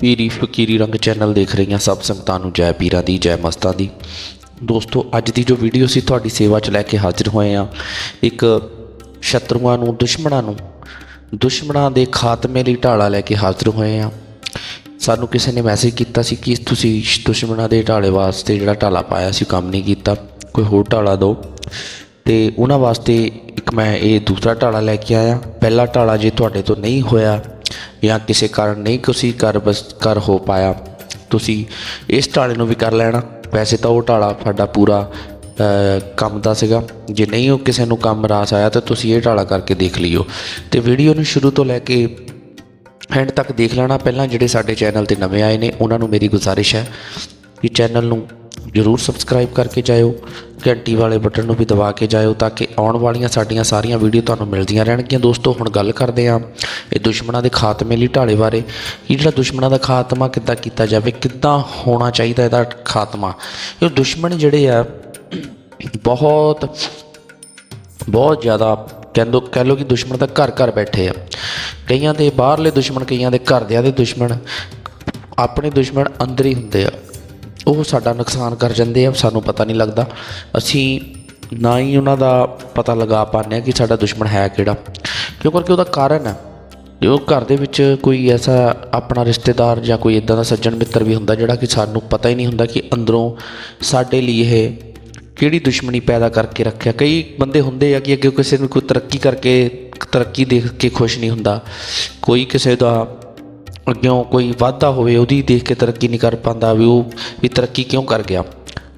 ਪੀਰੀ ਫਕੀਰੀ ਰੰਗ ਚੈਨਲ ਦੇਖ ਰਹੀਆਂ ਸਭ ਸੰਗਤਾਂ ਨੂੰ ਜੈ ਪੀਰਾਂ ਦੀ, ਜੈ ਮਸਤਾਂ ਦੀ। ਦੋਸਤੋ, ਅੱਜ ਦੀ ਜੋ ਵੀਡੀਓ ਸੀ ਤੁਹਾਡੀ ਸੇਵਾ 'ਚ ਲੈ ਕੇ ਹਾਜ਼ਰ ਹੋਏ ਆ ਇੱਕ ਸ਼ਤਰੂਆਂ ਨੂੰ, ਦੁਸ਼ਮਣਾਂ ਨੂੰ, ਦੁਸ਼ਮਣਾਂ ਦੇ ਖਾਤਮੇ ਲਈ ਢਾਲਾ ਲੈ ਕੇ ਹਾਜ਼ਰ ਹੋਏ ਆ ਸਾਨੂੰ ਕਿਸੇ ਨੇ ਮੈਸੇਜ ਕੀਤਾ ਸੀ ਕਿ ਤੁਸੀਂ ਦੁਸ਼ਮਣਾਂ ਦੇ ਢਾਲੇ ਵਾਸਤੇ ਜਿਹੜਾ ਢਾਲਾ ਪਾਇਆ ਸੀ ਕੰਮ ਨਹੀਂ ਕੀਤਾ। ਕੋਈ ਹੋਰ ਢਾਲਾ ਦਿਓ। ਤੇ ਉਹਨਾਂ ਵਾਸਤੇ ਇੱਕ ਮੈਂ ਇਹ ਦੂਸਰਾ ਢਾਲਾ ਲੈ ਕੇ ਆਇਆ। ਪਹਿਲਾ ਢਾਲਾ ਜੇ ਤੁਹਾਡੇ ਤੋਂ ਨਹੀਂ ਹੋਇਆ ਜਾਂ ਕਿਸੇ ਕਾਰਨ ਨਹੀਂ ਤੁਸੀਂ ਕਰ ਬਸ ਕਰ ਹੋ ਪਾਇਆ, ਤੁਸੀਂ ਇਸ ਢਾਲੇ ਨੂੰ ਵੀ ਕਰ ਲੈਣਾ। ਵੈਸੇ ਤਾਂ ਉਹ ਢਾਲਾ ਸਾਡਾ ਪੂਰਾ ਕੰਮ ਦਾ ਸੀਗਾ। ਜੇ ਨਹੀਂ ਉਹ ਕਿਸੇ ਨੂੰ ਕੰਮ ਰਾਸ ਆਇਆ ਤਾਂ ਤੁਸੀਂ ਇਹ ਢਾਲਾ ਕਰਕੇ ਦੇਖ ਲਿਓ। ਤੇ ਵੀਡੀਓ ਨੂੰ ਸ਼ੁਰੂ ਤੋਂ ਲੈ ਕੇ ਐਂਡ ਤੱਕ ਦੇਖ ਲੈਣਾ। ਪਹਿਲਾਂ ਜਿਹੜੇ ਸਾਡੇ ਚੈਨਲ ਤੇ ਨਵੇਂ ਆਏ ਨੇ, ਉਹਨਾਂ ਨੂੰ ਮੇਰੀ ਗੁਜ਼ਾਰਿਸ਼ ਹੈ ਕਿ ਚੈਨਲ ਨੂੰ ਜਰੂਰ ਸਬਸਕ੍ਰਾਈਬ ਕਰਕੇ ਜਾਇਓ, ਘੰਟੀ ਵਾਲੇ ਬਟਨ ਨੂੰ ਵੀ ਦਬਾ ਕੇ ਜਾਇਓ ਤਾਂ ਕਿ ਆਉਣ ਵਾਲੀਆਂ ਸਾਡੀਆਂ ਸਾਰੀਆਂ ਵੀਡੀਓ ਤੁਹਾਨੂੰ ਮਿਲਦੀਆਂ ਰਹਿਣਗੀਆਂ। ਦੋਸਤੋ, ਹੁਣ ਗੱਲ ਕਰਦੇ ਹਾਂ ਇਹ ਦੁਸ਼ਮਣਾਂ ਦੇ ਖਾਤਮੇ ਲਈ ਢਾਲੇ ਬਾਰੇ। ਇਹ ਜਿਹੜਾ ਦੁਸ਼ਮਣਾਂ ਦਾ ਖਾਤਮਾ ਕਿੱਦਾਂ ਕੀਤਾ ਜਾਵੇ, ਕਿੱਦਾਂ ਹੋਣਾ ਚਾਹੀਦਾ ਇਹਦਾ ਖਾਤਮਾ? ਇਹ ਦੁਸ਼ਮਣ ਜਿਹੜੇ ਆ, ਬਹੁਤ ਬਹੁਤ ਜ਼ਿਆਦਾ ਕਹਿੰਦੋ, ਕਹਿ ਲੋ ਕਿ ਦੁਸ਼ਮਣ ਤਾਂ ਘਰ ਘਰ ਬੈਠੇ ਆ। ਕਈਆਂ ਦੇ ਬਾਹਰਲੇ ਦੁਸ਼ਮਣ, ਕਈਆਂ ਦੇ ਘਰਦਿਆਂ ਦੇ ਦੁਸ਼ਮਣ, ਆਪਣੇ ਦੁਸ਼ਮਣ ਅੰਦਰ ਹੀ ਹੁੰਦੇ ਆ। ਉਹ ਸਾਡਾ ਨੁਕਸਾਨ ਕਰ ਜਾਂਦੇ ਆ, ਸਾਨੂੰ ਪਤਾ ਨਹੀਂ ਲੱਗਦਾ। ਅਸੀਂ ਨਾ ਹੀ ਉਹਨਾਂ ਦਾ ਪਤਾ ਲਗਾ ਪਾਉਂਦੇ ਆ ਕਿ ਸਾਡਾ ਦੁਸ਼ਮਣ ਹੈ ਕਿਹੜਾ। ਕਿਉਂ? ਕਰਕੇ ਉਹਦਾ ਕਾਰਨ ਹੈ। ਉਹ ਘਰ ਦੇ ਵਿੱਚ ਕੋਈ ਐਸਾ ਆਪਣਾ ਰਿਸ਼ਤੇਦਾਰ ਜਾਂ ਕੋਈ ਇਦਾਂ ਦਾ ਸੱਜਣ ਮਿੱਤਰ ਵੀ ਹੁੰਦਾ ਜਿਹੜਾ ਕਿ ਸਾਨੂੰ ਪਤਾ ਹੀ ਨਹੀਂ ਹੁੰਦਾ ਕਿ ਅੰਦਰੋਂ ਸਾਡੇ ਲਈ ਇਹ ਕਿਹੜੀ ਦੁਸ਼ਮਣੀ ਪੈਦਾ ਕਰਕੇ ਰੱਖਿਆ। ਕਈ ਬੰਦੇ ਹੁੰਦੇ ਆ ਕਿ ਅੱਗੇ ਕਿਸੇ ਨੂੰ ਕੋਈ ਤਰੱਕੀ ਕਰਕੇ, ਤਰੱਕੀ ਦੇਖ ਕੇ ਖੁਸ਼ ਨਹੀਂ ਹੁੰਦਾ। ਕੋਈ ਕਿਸੇ ਦਾ ਅੱਗਿਓਂ ਕੋਈ ਵਾਧਾ ਹੋਵੇ, ਉਹਦੀ ਦੇਖ ਕੇ ਤਰੱਕੀ ਨਹੀਂ ਕਰ ਪਾਉਂਦਾ ਵੀ ਉਹ ਵੀ ਤਰੱਕੀ ਕਿਉਂ ਕਰ ਗਿਆ।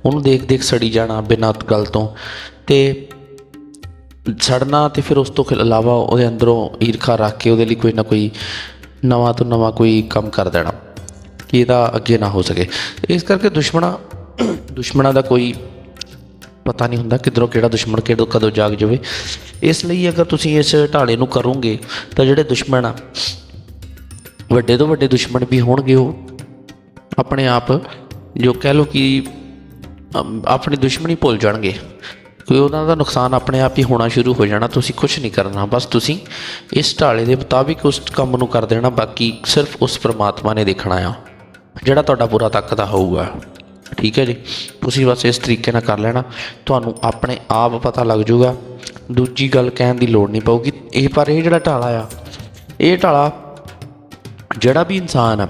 ਉਹਨੂੰ ਦੇਖ ਦੇਖ ਸੜੀ ਜਾਣਾ ਬਿਨਾਂ ਗੱਲ ਤੋਂ। ਤੇ ਸੜਨਾ ਤੇ ਫਿਰ ਉਸ ਤੋਂ ਇਲਾਵਾ ਉਹਦੇ ਅੰਦਰੋਂ ਈਰਖਾ ਰੱਖ ਕੇ ਉਹਦੇ ਲਈ ਕੋਈ ਨਾ ਕੋਈ ਨਵਾਂ ਤੋਂ ਨਵਾਂ ਕੋਈ ਕੰਮ ਕਰ ਦੇਣਾ, ਕਿ ਇਹਦਾ ਅੱਗੇ ਨਾ ਹੋ ਸਕੇ। ਇਸ ਕਰਕੇ ਦੁਸ਼ਮਣਾ, ਦੁਸ਼ਮਣਾਂ ਦਾ ਕੋਈ ਪਤਾ ਨਹੀਂ ਹੁੰਦਾ ਕਿਧਰੋਂ ਕਿਹੜਾ ਦੁਸ਼ਮਣ ਕਿਹੜੋਂ ਕਦੋਂ ਜਾਗ ਜਾਵੇ। ਇਸ ਲਈ ਅਗਰ ਤੁਸੀਂ ਇਸ ਢਾਲੇ ਨੂੰ ਕਰੋਗੇ ਤਾਂ ਜਿਹੜੇ ਦੁਸ਼ਮਣ ਆ ਵੱਡੇ ਤੋਂ ਵੱਡੇ ਦੁਸ਼ਮਣ ਵੀ ਹੋਣਗੇ ਉਹ। ਆਪਣੇ ਆਪ ਜੋ ਕਹਿ ਲੋ ਕਿ ਅਮ, ਆਪਣੀ ਦੁਸ਼ਮਣੀ ਭੁੱਲ ਜਾਣਗੇ। ਕੋਈ ਉਹਨਾਂ ਦਾ ਨੁਕਸਾਨ ਆਪਣੇ ਆਪ ਹੀ ਹੋਣਾ ਸ਼ੁਰੂ ਹੋ ਜਾਣਾ ਤੁਸੀਂ ਕੁਝ ਨਹੀਂ ਕਰਨਾ। ਬਸ ਤੁਸੀਂ ਇਸ ਢਾਲੇ ਦੇ ਮੁਤਾਬਿਕ ਉਸ ਕੰਮ ਨੂੰ ਕਰ ਦੇਣਾ ਬਾਕੀ ਸਿਰਫ ਉਸ ਪ੍ਰਮਾਤਮਾ ਨੇ ਦੇਖਣਾ ਆ ਜਿਹੜਾ ਤੁਹਾਡਾ ਬੁਰਾ ਤੱਕਦਾ ਹੋਊਗਾ। ਠੀਕ ਹੈ ਜੀ? ਤੁਸੀਂ ਬਸ ਇਸ ਤਰੀਕੇ ਨਾਲ ਕਰ ਲੈਣਾ। ਤੁਹਾਨੂੰ ਆਪਣੇ ਆਪ ਪਤਾ ਲੱਗ ਜਾਊਗਾ। ਦੂਜੀ ਗੱਲ ਕਹਿਣ ਦੀ ਲੋੜ ਨਹੀਂ ਪਊਗੀ। ਇਹ ਪਰ ਇਹ ਜਿਹੜਾ ਢਾਲਾ ਆ ਇਹ ਢਾਲਾ ਜਿਹੜਾ ਵੀ ਇਨਸਾਨ ਆ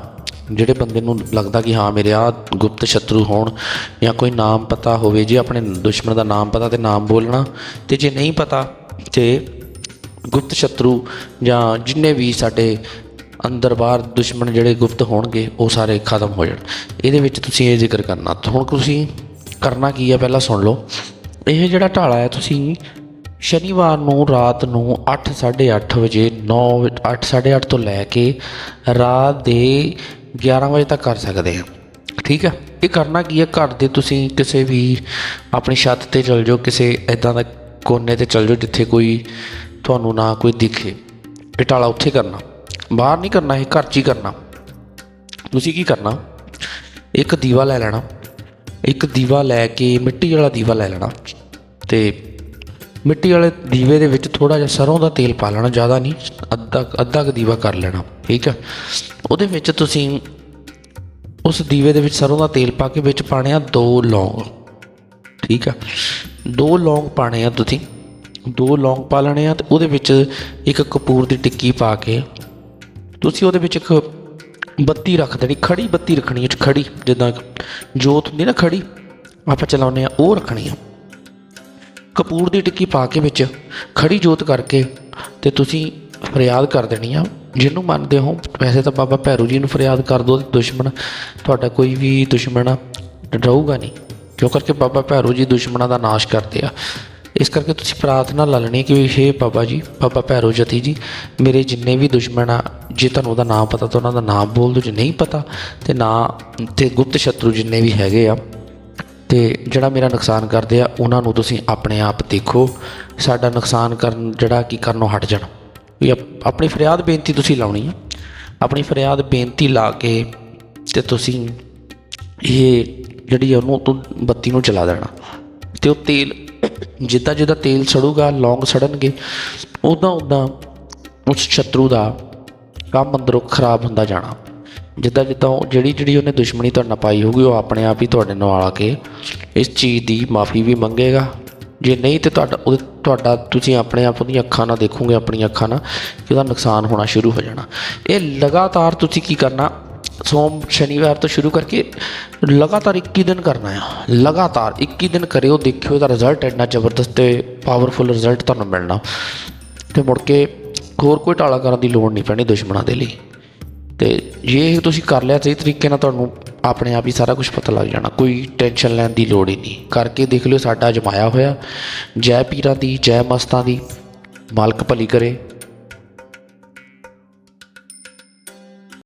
ਜਿਹੜੇ ਬੰਦੇ ਨੂੰ ਲੱਗਦਾ ਕਿ ਹਾਂ ਮੇਰੇ ਆ ਗੁਪਤ ਸ਼ਤਰੂ ਹੋਣ ਜਾਂ ਕੋਈ ਨਾਮ ਪਤਾ ਹੋਵੇ, ਜੇ ਆਪਣੇ ਦੁਸ਼ਮਣ ਦਾ ਨਾਮ ਪਤਾ ਤੇ ਨਾਮ ਬੋਲਣਾ, ਤੇ ਜੇ ਨਹੀਂ ਪਤਾ ਤੇ ਗੁਪਤ ਸ਼ਤਰੂ ਜਾਂ ਜਿੰਨੇ ਵੀ ਸਾਡੇ ਅੰਦਰ ਬਾਹਰ ਦੁਸ਼ਮਣ ਜਿਹੜੇ ਗੁਪਤ ਹੋਣਗੇ, ਉਹ ਸਾਰੇ ਖਤਮ ਹੋ ਜਾਣ। ਇਹਦੇ ਵਿੱਚ ਤੁਸੀਂ ਇਹ ਜ਼ਿਕਰ ਕਰਨਾ। ਤਾਂ ਹੁਣ ਤੁਸੀਂ ਕਰਨਾ ਕੀ ਹੈ ਪਹਿਲਾਂ ਸੁਣ ਲਓ। ਇਹ ਜਿਹੜਾ ਢਾਲਾ ਹੈ, ਤੁਸੀਂ ਸ਼ਨੀਵਾਰ ਨੂੰ ਰਾਤ ਨੂੰ 8:30 ਵਜੇ 9 8:30 ਤੋਂ ਲੈ ਕੇ ਰਾਤ ਦੇ 11 ਵਜੇ ਤੱਕ ਕਰ ਸਕਦੇ ਆ ਠੀਕ ਹੈ? ਇਹ ਕਰਨਾ ਕੀ ਹੈ? ਘਰ ਦੇ ਤੁਸੀਂ ਕਿਸੇ ਵੀ ਆਪਣੀ ਛੱਤ ਤੇ ਚਲ ਜਾਓ, ਕਿਸੇ ਇਦਾਂ ਦਾ ਕੋਨੇ ਤੇ ਚਲ ਜਾਓ ਜਿੱਥੇ ਕੋਈ ਤੁਹਾਨੂੰ ਨਾ ਕੋਈ ਦਿਖੇ। ਇਹ ਉੱਥੇ ਕਰਨਾ। ਬਾਹਰ ਨਹੀਂ ਕਰਨਾ, ਇਹ ਘਰ 'ਚ ਹੀ ਕਰਨਾ। ਤੁਸੀਂ ਕੀ ਕਰਨਾ? ਇੱਕ ਦੀਵਾ ਲੈ ਲੈਣਾ। ਇੱਕ ਦੀਵਾ ਲੈ ਕੇ ਮਿੱਟੀ ਵਾਲਾ ਦੀਵਾ ਲੈ ਲੈਣਾ। ਤੇ ਮਿੱਟੀ ਵਾਲੇ ਦੀਵੇ ਦੇ ਵਿੱਚ ਥੋੜਾ ਜਿਹਾ ਸਰੋਂ ਦਾ ਤੇਲ ਪਾ ਲੈਣਾ, ਜ਼ਿਆਦਾ ਨਹੀਂ, ਅੱਧਾ ਅੱਧਾ ਕੁ ਦੀਵਾ ਕਰ ਲੈਣਾ, ਠੀਕ ਆ ਉਹਦੇ ਵਿੱਚ ਤੁਸੀਂ ਉਸ ਦੀਵੇ ਦੇ ਵਿੱਚ ਸਰੋਂ ਦਾ ਤੇਲ ਪਾ ਕੇ ਵਿੱਚ ਪਾਣੇ ਆ ਦੋ ਲੌਂਗ, ਠੀਕ ਆ ਦੋ ਲੌਂਗ ਪਾਣੇ ਆ ਤੁਸੀਂ, ਦੋ ਲੌਂਗ ਪਾ ਲੈਣੇ ਆ ਤੇ ਉਹਦੇ ਵਿੱਚ ਇੱਕ ਕਪੂਰ ਦੀ ਟਿੱਕੀ ਪਾ ਕੇ ਤੁਸੀਂ ਉਹਦੇ ਵਿੱਚ ਇੱਕ ਬੱਤੀ ਰੱਖ ਦੇਣੀ ਖੜੀ ਬੱਤੀ ਰੱਖਣੀ ਹੈ ਖੜੀ ਜਿੱਦਾਂ ਜੋਤ ਹੁੰਦੀ ਨਾ ਖੜੀ ਆਪਾਂ ਚਲਾਉਂਦੇ ਆ ਉਹ ਰੱਖਣੀ ਆ। ਕਪੂਰ ਦੀ ਟਿੱਕੀ ਪਾ ਕੇ ਵਿੱਚ ਖੜੀ ਜੋਤ ਕਰਕੇ ਤੇ ਤੁਸੀਂ ਫਰਿਆਦ ਕਰ ਦੇਣੀ ਆ। ਜਿਹਨੂੰ ਮੰਨਦੇ ਹੋ ਵੈਸੇ ਤਾਂ ਬਾਬਾ ਭੈਰੂ ਜੀ ਨੂੰ ਫਰਿਆਦ ਕਰ ਦੋ ਦੁਸ਼ਮਣ ਤੁਹਾਡਾ ਕੋਈ ਵੀ ਦੁਸ਼ਮਣ ਆ, ਰਹੂਗਾ ਨਹੀਂ। ਕਿਉਂ ਕਰਕੇ ਬਾਬਾ ਭੈਰੂ ਜੀ ਦੁਸ਼ਮਣਾਂ ਦਾ ਨਾਸ਼ ਕਰਦੇ ਆ। ਇਸ ਕਰਕੇ ਤੁਸੀਂ ਪ੍ਰਾਰਥਨਾ ਲਾ ਲੈਣੀ ਕਿ ਹੇ ਬਾਬਾ ਜੀ ਬਾਬਾ ਭੈਰੋ ਜਤੀ ਜੀ ਮੇਰੇ ਜਿੰਨੇ ਵੀ ਦੁਸ਼ਮਣ ਆ ਜੇ ਤੁਹਾਨੂੰ ਉਹਦਾ ਨਾਮ ਪਤਾ ਤਾਂ ਉਹਨਾਂ ਦਾ ਨਾਮ ਬੋਲ ਦਿਓ ਜੇ ਨਹੀਂ ਪਤਾ ਤੇ ਨਾ ਤੇ ਗੁਪਤ ਸ਼ਤਰੂ ਜਿੰਨੇ ਵੀ ਹੈਗੇ ਆ ਤੇ ਜਿਹੜਾ ਮੇਰਾ ਨੁਕਸਾਨ ਕਰਦੇ ਆ, ਉਹਨਾਂ ਨੂੰ ਤੁਸੀਂ ਆਪਣੇ ਆਪ ਦੇਖੋ। ਸਾਡਾ ਨੁਕਸਾਨ ਕਰਨ, ਜਿਹੜਾ ਕੀ ਕਰਨੋਂ ਹਟ ਜਾਣ। ਵੀ ਆਪ- ਆਪਣੀ ਫਰਿਆਦ ਬੇਨਤੀ ਤੁਸੀਂ ਲਾਉਣੀ ਹੈ ਆਪਣੀ ਫਰਿਆਦ ਬੇਨਤੀ ਲਾ ਕੇ ਤੇ ਤੁਸੀਂ ਇਹ ਜਿਹੜੀ ਉਹਨੂੰ ਤੋਂ ਬੱਤੀ ਨੂੰ ਚਲਾ ਦੇਣਾ। ਤੇ ਉਹ ਤੇਲ, ਜਿੱਦਾਂ ਜਿੱਦਾਂ ਤੇਲ ਸੜੂਗਾ, ਲੌਂਗ ਸੜਨਗੇ ਉਦਾਂ ਉਦਾਂ ਉਸ ਸ਼ਤਰੂ ਦਾ ਕੰਮ ਅੰਦਰੋਂ ਖਰਾਬ ਹੁੰਦਾ ਜਾਣਾ। ਜਿੱਦਾਂ ਜਿੱਦਾਂ ਉਹ ਜਿਹੜੀ ਜਿਹੜੀ ਉਹਨੇ ਦੁਸ਼ਮਣੀ ਤੁਹਾਡੇ ਨਾਲ ਪਾਈ ਹੋਊਗੀ, ਉਹ ਆਪਣੇ ਆਪ ਹੀ ਤੁਹਾਡੇ ਨਾਲ ਆ ਕੇ ਇਸ ਚੀਜ਼ ਦੀ ਮਾਫੀ ਵੀ ਮੰਗੇਗਾ। ਜੇ ਨਹੀਂ ਤੇ ਤੁਹਾਡਾ, ਉਹਦੇ ਤੁਹਾਡਾ ਤੁਸੀਂ ਆਪਣੇ ਆਪ ਉਹਦੀਆਂ ਅੱਖਾਂ ਨਾਲ ਦੇਖੋਗੇ, ਆਪਣੀਆਂ ਅੱਖਾਂ ਨਾਲ, ਕਿ ਉਹਦਾ ਨੁਕਸਾਨ ਹੋਣਾ ਸ਼ੁਰੂ ਹੋ ਜਾਣਾ। ਇਹ ਲਗਾਤਾਰ ਤੁਸੀਂ ਕੀ ਕਰਨਾ? ਸੋਮ, ਸ਼ਨੀਵਾਰ ਤੋਂ ਸ਼ੁਰੂ ਕਰਕੇ ਲਗਾਤਾਰ 21 ਦਿਨ ਕਰਨਾ ਆ। ਲਗਾਤਾਰ 21 ਦਿਨ ਕਰਿਓ, ਦੇਖਿਓ ਇਹਦਾ ਰਿਜ਼ਲਟ ਇੰਨਾ ਜ਼ਬਰਦਸਤ ਤੇ ਪਾਵਰਫੁਲ ਰਿਜ਼ਲਟ ਤੁਹਾਨੂੰ ਮਿਲਣਾ। ਤੇ ਮੁੜ ਕੇ ਹੋਰ ਕੋਈ ਟਾਲਾ ਕਰਨ ਦੀ ਲੋੜ ਨਹੀਂ ਪੈਣੀ ਦੁਸ਼ਮਣਾਂ ਦੇ ਲਈ। ਤੇ ਜੇ ਇਹ ਤੁਸੀਂ ਕਰ ਲਿਆ ਸਹੀ ਤਰੀਕੇ ਨਾਲ ਤੁਹਾਨੂੰ ਆਪਣੇ ਆਪ ਹੀ ਸਾਰਾ ਕੁਝ ਪਤਾ ਲੱਗ ਜਾਣਾ, ਕੋਈ ਟੈਨਸ਼ਨ ਲੈਣ ਦੀ ਲੋੜ ਹੀ ਨਹੀਂ। ਕਰਕੇ ਦੇਖ ਲਿਓ ਸਾਡਾ ਅਜਮਾਇਆ ਹੋਇਆ, ਜੈ ਪੀਰਾਂ ਦੀ, ਜੈ ਮਸਤਾਂ ਦੀ, ਮਾਲਕ ਭਲੀ ਕਰੇ।